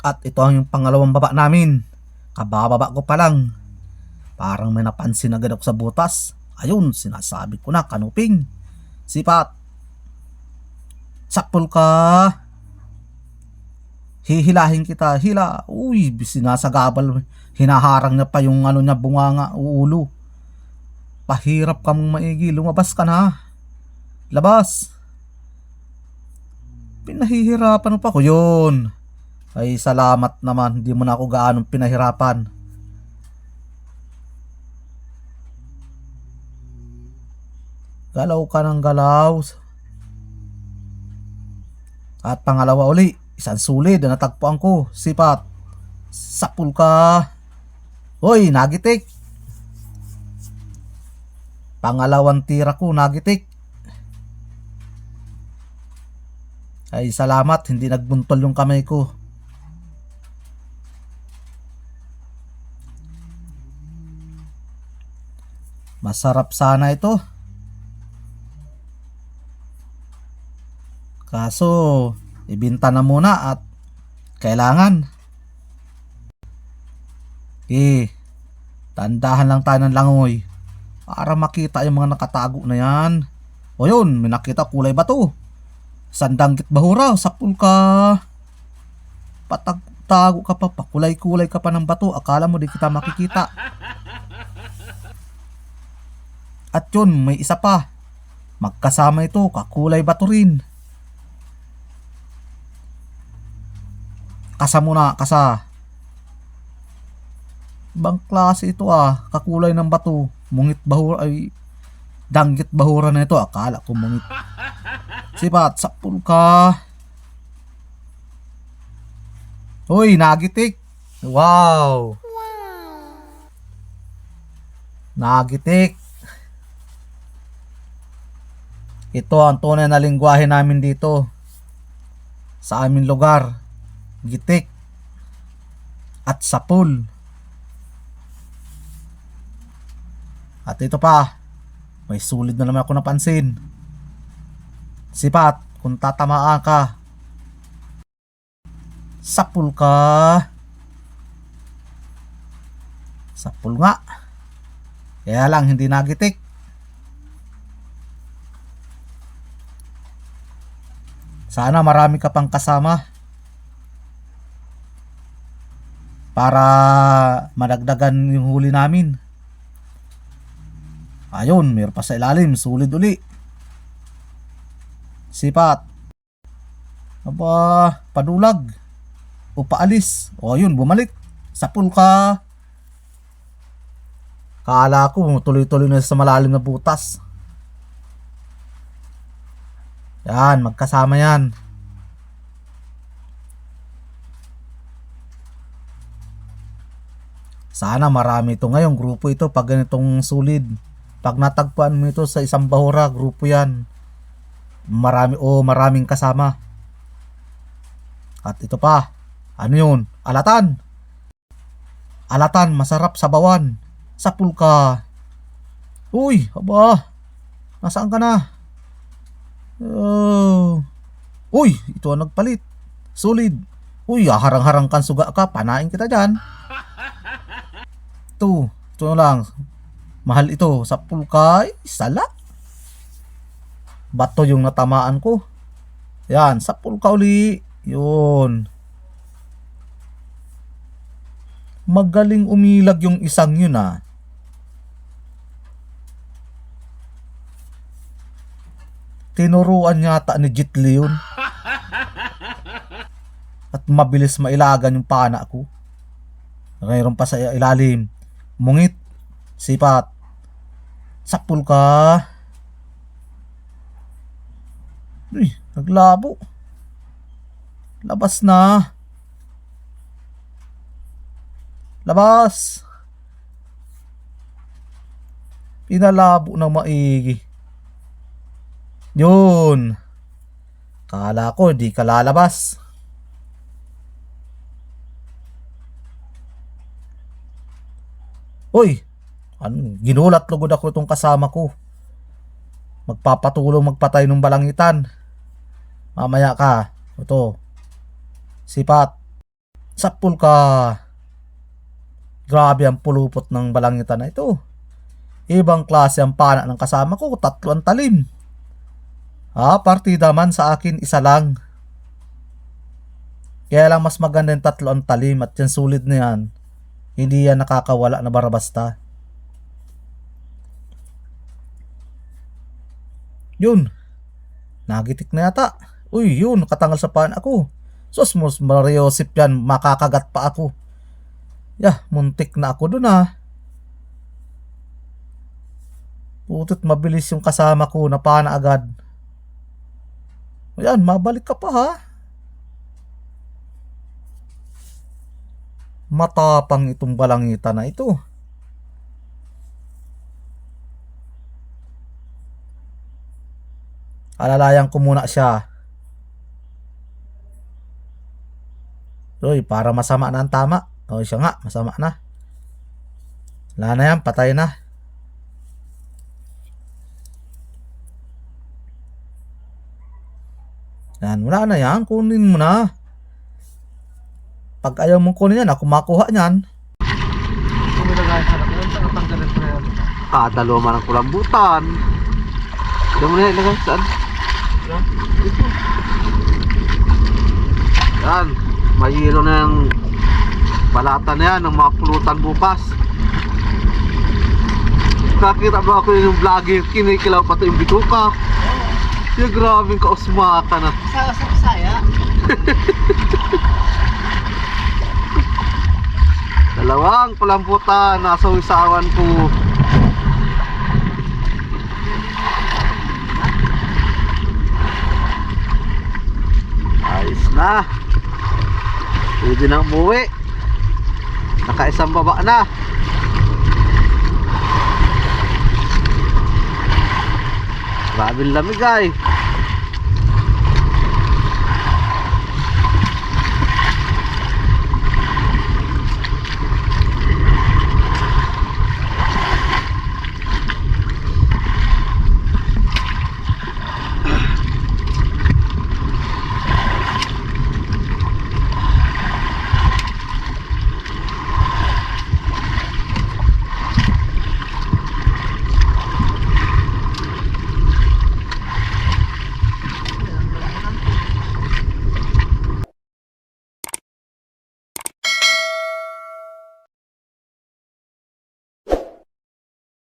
At ito ang yung pangalawang baba namin. Kabababa ko pa lang. Parang may napansin agad ako sa butas. Ayun, sinasabi ko na, kanuping. Sipat. Sakpol ka. Hihilahin kita. Hila. Uy, sinasagabal. Hinaharang niya pa yung ano niya, bunganga, ulo. Pahirap ka mong maigi. Lumabas ka na. Labas. Pinahihirapan mo pa ko yun. Ay, salamat naman. Hindi mo na ako gaanong pinahirapan. Galaw ka ng galaw. At pangalawa uli, isang sulid na natagpuan ko. Sipat. Sapul ka. Hoy, nagitik. Pangalawang tira ko, nagitik. Ay, salamat. Hindi nagbuntol yung kamay ko. Masarap sana ito. Kaso, ibinta na muna at kailangan. Eh, tandahan lang tayo ng langoy para makita yung mga nakatago na yan. O yun, may nakita kulay ba to? Sandanggit bahura, sapul ka. Patag-tago ka pa, pakulay-kulay ka pa ng bato. Akala mo di kita makikita. At yun, may isa pa. Magkasama ito, kakulay bato rin. Kasa muna, kasa. Ibang klase ito ah, kakulay ng bato. Mungit bahura ay danggit bahura na ito. Akala ko mungit. Sipat, sapul ka. Uy, nagitik. Wow. Nagitik. Ito ang tunay na lingwahe namin dito. Sa aming lugar. Gitik. At sapul. At ito pa. May sulit na naman ako napansin. Sipat, kung tatamaan ka. Sapul ka. Sapul nga. Kaya lang hindi nagitik. Sana marami ka pang kasama. Para madagdagan yung huli namin. Ayun, meron pa sa ilalim. Sulit uli. Sipat. Aba, padulag. O paalis. O ayun, bumalik. Sapul ka. Kala ko tuloy-tuloy na sa malalim na butas. Yan, magkasama yan. Sana marami ito ngayong grupo ito pag ganitong sulid. Pag natagpuan mo ito sa isang bahura, grupo yan. Marami o maraming kasama. At ito pa. Ano yun? Alatan. Alatan, masarap sa bawan. Sa pulka. Uy, aba. Nasaan ka na? Oh. Uy, ito ang nagpalit. Solid. Uy, harang-harang kan suga ka. Panain kita dyan. Ito. Ito lang. Mahal ito. Sa pulkay. Sala. Bato yung natamaan ko. Yan. Sa pulka uli. Yun. Magaling umilag yung isang yun ah. Tinuruan yata ni Jit yun. At mabilis mailagan yung pana ko. Mayroon pa sa ilalim. Mungit. Sipat. Sakpul ka. Uy, naglabo. Labas na. Labas. Pinalabo na maigi. Yun. Kala ko hindi ka lalabas. Uy, ano, ginulat lugod ako itong kasama ko. Magpapatulong magpatay ng balangitan. Mamaya ka. Ito. Sipat. sapul ka grabe ang pulupot ng balangitan na ito ibang klase ang pana ng kasama ko tatlo ang talim ha? Partida man sa akin isa lang. Kaya lang mas maganda yung tatlo ang talim at yung sulit na yan. Hindi yan nakakawala na barabasta. Yun. Nagitik na yata. Uy yun. Katangal sa paan ako. Sus mos mariosip yan. Makakagat pa ako. Yah, muntik na ako dun ah. Putot mabilis yung kasama ko. Na pana agad. Ayan, mabalik ka pa ha. Matapang itong balangita na ito. Alalayan ko muna siya. Uy, para masama na ang tama. O siya nga, masama na. Wala na yan, patay na. Yan, wala na yan. Kunin mo na. Pag ayaw mong kunin yan, ako makuha niyan. Yan. Ah, man ang kulambutan. Diyan mo na ilagay saan? Yan. Mahilo na yung balata na yan ng mga pulutan bukas. Nakita ba ako yung vlogger kinikilaw pati yung bituka? Yung grabing kausmaka na. Sa sa Bisaya. Dalawang palamputan nasa wisawan ko. Ayos na. Pwede na umuwi. Nakaisang baba na. Grabe lamig ay.